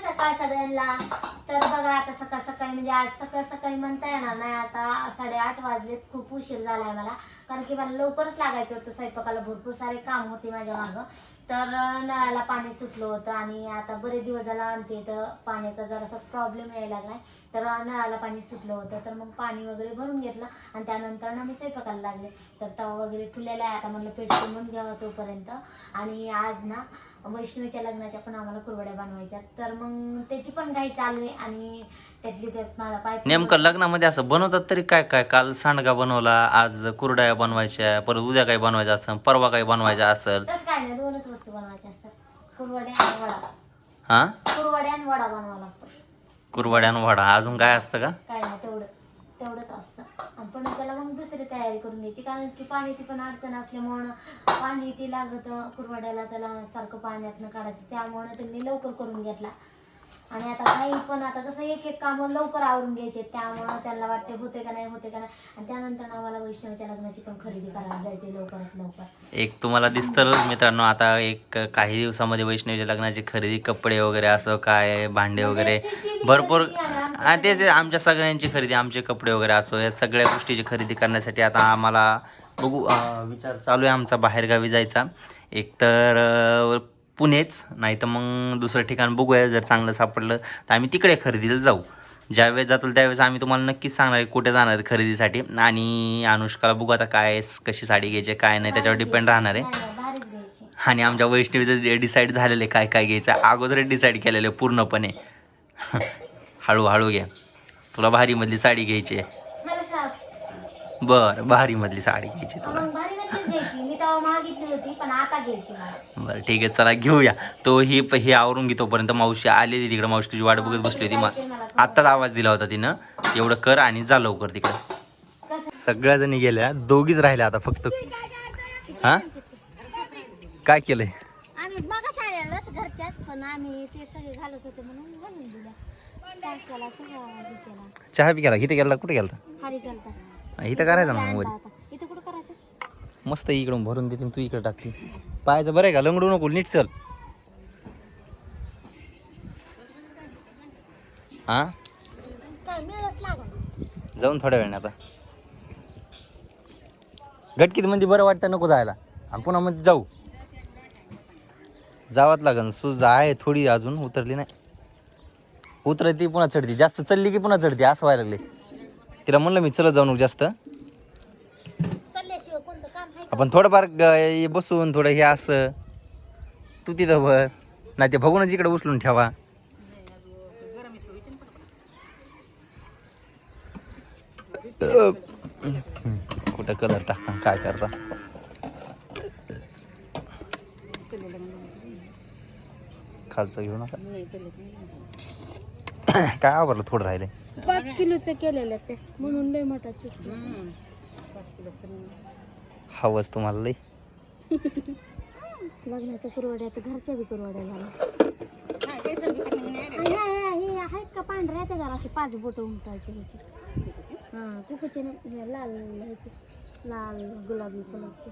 सकाळ सगळ्यांना. तर बघा आता सकाळ सकाळी म्हणजे आज सकाळ सकाळी म्हणता येणार नाही. आता साडेआठ वाजलेत. खूप उशीर झालाय मला. कारण की मला लवकरच लागायचं होतं. स्वयंपाकाला भरपूर सारे काम होते माझ्या मागं. तर नळाला पाणी सुटलं होतं आणि आता बरेच दिवस झाला आमच्या इथं पाण्याचा जरासा प्रॉब्लेम यायला लागलाय. तर नळाला पाणी सुटलं होतं. तर मग पाणी वगैरे भरून घेतलं आणि त्यानंतर ना मी स्वयंपाकाला लागले. तर तवा वगैरे ठुलेला आहे. आता म्हणलं पेट करून घ्यावं तोपर्यंत. आणि आज ना वैष्णवीच्या लग्नाच्या पण आम्हाला कुरवड्या बनवायच्या. तर मग त्याची पण घाई चालू आहे आणि त्यातली त्यात मला पाय नेमकं लग्नामध्ये असं बनवतात तरी काय काय? काल सांडगा बनवला आज कुरड्या बनवायच्या परत उद्या काही बनवायचं असेल परवा काही बनवायचं असेल. तसं काय नाही दोनच वस्तू बनवायच्या असतात. कुरवड्या आणि वडा. हा? कुरवड्या आणि वडा बनवावा लागतो. कुरवड्या आणि वडा. अजून काय असतं का? काय नाही तेवढंच तेवढंच असतं आणि पण त्याला मग दुसरी तयारी करून घ्यायची कारण की पाण्याची पण अडचण असल्यामुळं पाणी ते लागत. कुरवाड्याला त्याला सारखं पाण्यातनं काढायचं. त्यामुळं त्यांनी लवकर करून घेतला. आणि आता काही पण आता कसं एक एक कामं लवकर आवरून घ्यायचे त्यामुळं त्यांना वाटते होते का नाही होते का नाही. आणि त्यानंतर आम्हाला वैष्णवीच्या लग्नाची पण खरेदी करायला जायचे लवकरात लवकर. एक तुम्हाला दिसतं मित्रांनो आता एक काही दिवसामध्ये वैष्णवीच्या लग्नाची खरेदी कपडे वगैरे असं काय भांडे वगैरे म्हणजे बी भरपूर हा तेच आमच्या सगळ्यांची खरेदी आमचे कपडे वगैरे असो या सगळ्या गोष्टीची खरेदी करण्यासाठी आता आम्हाला बघू अं, विचार चालू आहे आमचा बाहेरगावी जायचा. एक तर अं, पुणेच नाही तर मग दुसरं ठिकाण बघूया जर चांगलं सापडलं तर आम्ही तिकडे खरेदीला जाऊ. ज्यावेळेस जातो त्यावेळेस आम्ही तुम्हाला नक्कीच सांगणार आहे कुठे जाणार आहे खरेदीसाठी. आणि अनुष्काला बघू आता काय कशी साडी घ्यायची काय नाही त्याच्यावर डिपेंड राहणार आहे. आणि आमच्या वैष्णवीचं डिसाईड झालेलं आहे काय काय घ्यायचं अगोदरच डिसाईड केलेलं आहे पूर्णपणे. हळूहळू घ्या. तुला भारीमधली साडी घ्यायची आहे. मला बरं भारीमधली साडी घ्यायची तुला. मग भारी नक्कीच घ्यायची. मी तेव्हा मागितली होती पण आता घ्यायची मला. बरं ठीक आहे चला घेऊया. तो ही प- हे आवरून घे तोपर्यंत मावशी आलेली तिकडं. मावशी तुझी वाट बघत बसली होती. मग आत्ताच आवाज दिला होता तिनं. एवढं कर आणि जा लवकर तिकडं. कसं? सगळ्या जणी गेल्या. दोघीच राहिल्या आता फक्त. हा? काय केलंय? आम्ही मगच आलेलो घरच्याच पण आम्ही ते सगळे घालत होते म्हणून घालून दिल्या चहा केला हे केला. चहा बी केला. इथे गेला कुठे गेला? इथं करायचं ना मोबाईल. इथं कुठं करायचं मस्त इकडून भरून देते तू इकडे टाकते. पाहायचं बरं आहे का? लंगडू नको नीट चल. हा? जाऊन थोड्या वेळाने आता. गटकीत म्हणजे बरं वाटतं नको जायला. आणि पुन्हा मध्ये जाऊ. जावाच लागन. सूज आहे थोडी अजून उतरली नाही. उतरती पुन्हा चढती. जास्त चढली की पुन्हा चढते. असं व्हायला लागले. तिला म्हणलं मी चलत जाऊ नको जास्त. आपण थोडंफार बसून थोडं हे असं. तू तिथं भर नाही ते बघूनच इकडे उचलून ठेवा. कुठं कलर टाकता काय करता? खालचं घेऊ नका. काय आवरलं थोडं राहिले. पाच किलोचं केलेलं ते. म्हणून लय मोठा हवंच तुम्हाला लई लग्नाच्या कुरवड्या तर घरच्या बी कुरवड्या झाल्या. हे आहेत का पांढऱ्या? त्या जरा असे पाच बोट उमटायचे ह्याचे. हां कुकूचे लाल ह्याचे. लाल गुलाबी कलरचे.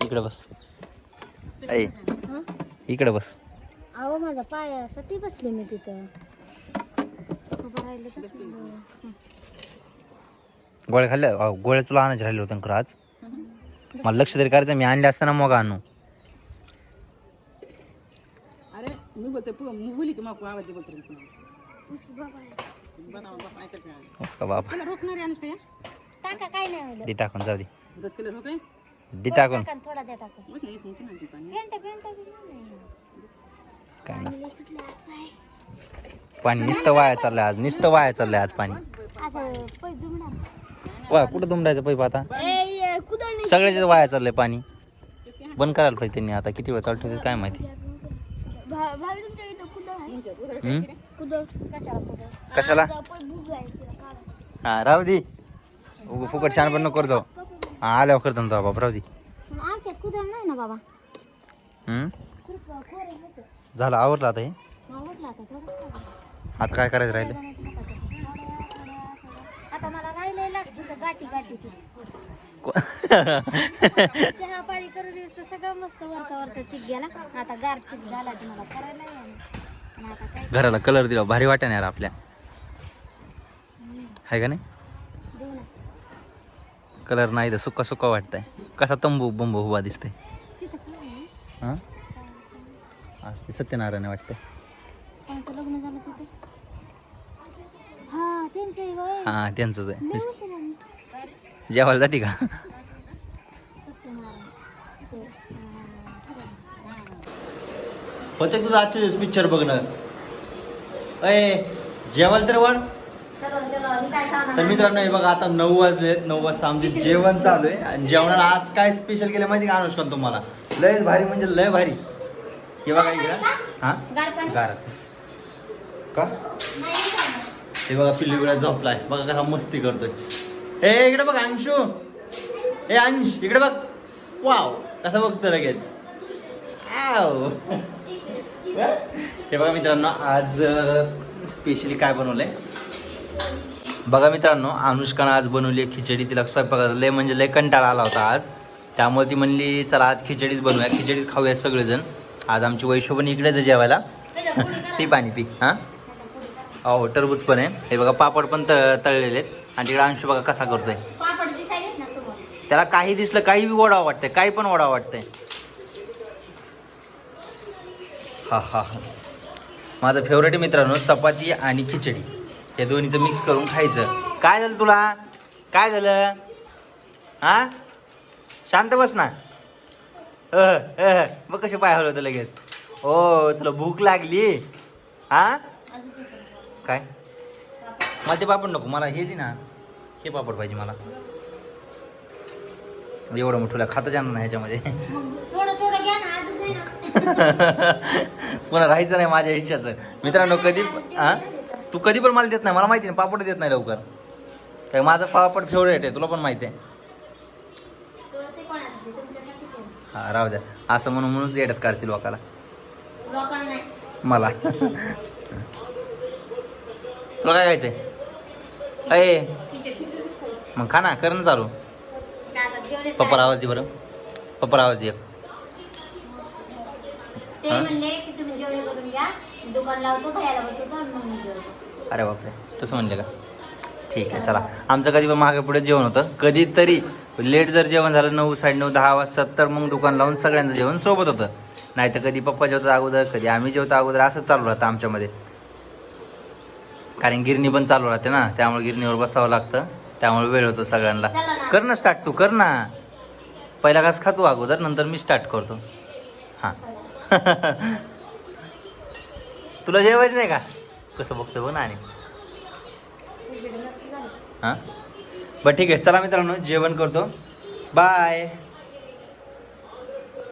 इकडे बस हं? इकडे बस अहो माझा पायासाठी बसले मी तिथं उभं राहिलं तर. गोळ्या खाल्ल्या अहो, गोळ्या तुला आणायचे राहिले होते ना आज मला लक्ष तरी करायचं मी आणले असताना मग आणू अरे मी बोलते बोली की मग आवाज बोलते उसकी बाबा आहे. उसका बाप. काय टाका काय नाही दे टाकून जाऊ दे. दे टाकून. टाका न थोडा द्या टाकून. मग नाही पाणी. पेंट पेंट बी नाही. काय नुसतं वाया चाललंय आज नुसतं वाया चाललंय आज पाणी. असं पैप दुमणार वा कुठं तुंबडायचं पैप आता ए कुदळ सगळ्याच वाया चाललंय पाणी. बंद करायला पाहिजे त्यांनी आता किती वेळ चालू ठेवते काय माहिती. कशाला हा राहू दे. फुकट छान पण नको करतो. हा आल्यावर करतो ना बाबा राहू दे. आमच्यात कुदळ झालं आवडलं आता हे? आता काय करायचं राहिलं? चहा पाणी करून सगळं मस्त वरचा वरचा चिक गेला. आता गार चिक झाला तुम्हाला करायला घराला कलर दिला भारी वाटा यार आपल्या. आहे का नाही? कलर नाही तर सुका सुका वाटतंय. कसा तंबू बंबू उभा दिसतंय? हां? आज ते सत्यनारायण वाटतंय. हा त्यांचं आहे होय. हां त्यांचंच आहे. जेवायला जाते का? होते तुझं आजच्या दिवस पिक्चर बघणं. अय जेवायला तर वाढ चलो चलो काय सामान तर मित्रांनो हे बघा आता नऊ वाजले नऊ वाजता आमचे जेवण चालू आहे. आणि जेवणाला आज काय स्पेशल केलं माहिती का अनुष्का तुम्हाला? लयच भारी म्हणजे लय भारी. हे बघा इकडं. हा? गाराचं. का? हे बघा पिल्लू वेळा झोपलाय. बघा कसा मस्ती करतोय. ए इकडे बघ अंशू. ए अंश इकडे बघ. वाव कसं बघतो लगेच. आव. हे बघा मित्रांनो आज स्पेशली काय बनवलंय? बघा मित्रांनो अनुष्कानं आज बनवली आहे खिचडी. तिला स्वयंपाकाचा लय म्हणजे लय कंटाळा आला होता आज. त्यामुळे ती म्हणली चला आज खिचडीच बनवूया. खिचडीच खाऊया सगळेजण. आज आमची वैशोबनी इकडेच आहे जेवायला. पी पाणी पी. हां. हो टरबूज पण आहे. हे बघा पापड पण त- तळलेले आहेत. आणि तिकडे अंशू बघा कसा करतोय. त्याला काही दिसलं काही बी ओढावं वाटतंय. काही पण ओढावं वाटतंय. हा हा हा. माझं फेवरेट मित्रांनो चपाती आणि खिचडी. या दोन्हीचं मिक्स करून खायचं. काय झालं तुला? काय झालं? हा शांत बस ना. अह, अह, कसे पाय हलवतं लगेच. ओ तुला भूक लागली? हा काय? मला ते पापड नको मला हे दे ना. हे पापड पाहिजे मला. एवढं मोठं खाता जाणार नाही ह्याच्यामध्ये. पुन्हा राहायचं नाही माझ्या इच्छाचं. मित्रांनो कधी हा तू कधी पण मला देत नाही. मला माहिती नाही पापड देत नाही लवकर. काय माझं पापड फेवरेट आहे तुला पण माहिती आहे. हा राहू द्या. असं म्हणून म्हणूनच येड्यात काढतील लोकाला. मला. तुला काय खायचंय? अय. मग खा ना कर ना चालू. काय? आवाज दे बरं. पप्पर आवाज दे ते हा? म्हणले की तुम्ही जेवणे करून घ्या दुकान लावतो भैयाला बसवतो आणि मग मी जेवतो. अरे बापरे तसं म्हणले का? ठीक आहे चला. आमचं कधी पण मागे पुढे जेवण होतं. कधीतरी लेट जर जेवण झालं नऊ साडेनऊ दहा वाजता तर मग दुकान लावून सगळ्यांचं जेवण सोबत होतं. नाही तर कधी पप्पा जेवतात अगोदर कधी आम्ही जेवतो अगोदर असंच चालू राहतं आमच्यामध्ये. कारण गिरणी पण चालू राहते ना त्यामुळे गिरणीवर बसावं लागतं. त्यामुळे वेळ होतो सगळ्यांना. चला ना. कर ना स्टार्ट तू कर ना. पहिला घास खातो अगोदर नंतर मी स्टार्ट करतो. हां. तुला जेवायचं नाही का? कसं बघतो बघ ना आणि. हां? बरं ठीक आहे. चला मित्रांनो जेवण करतो. बाय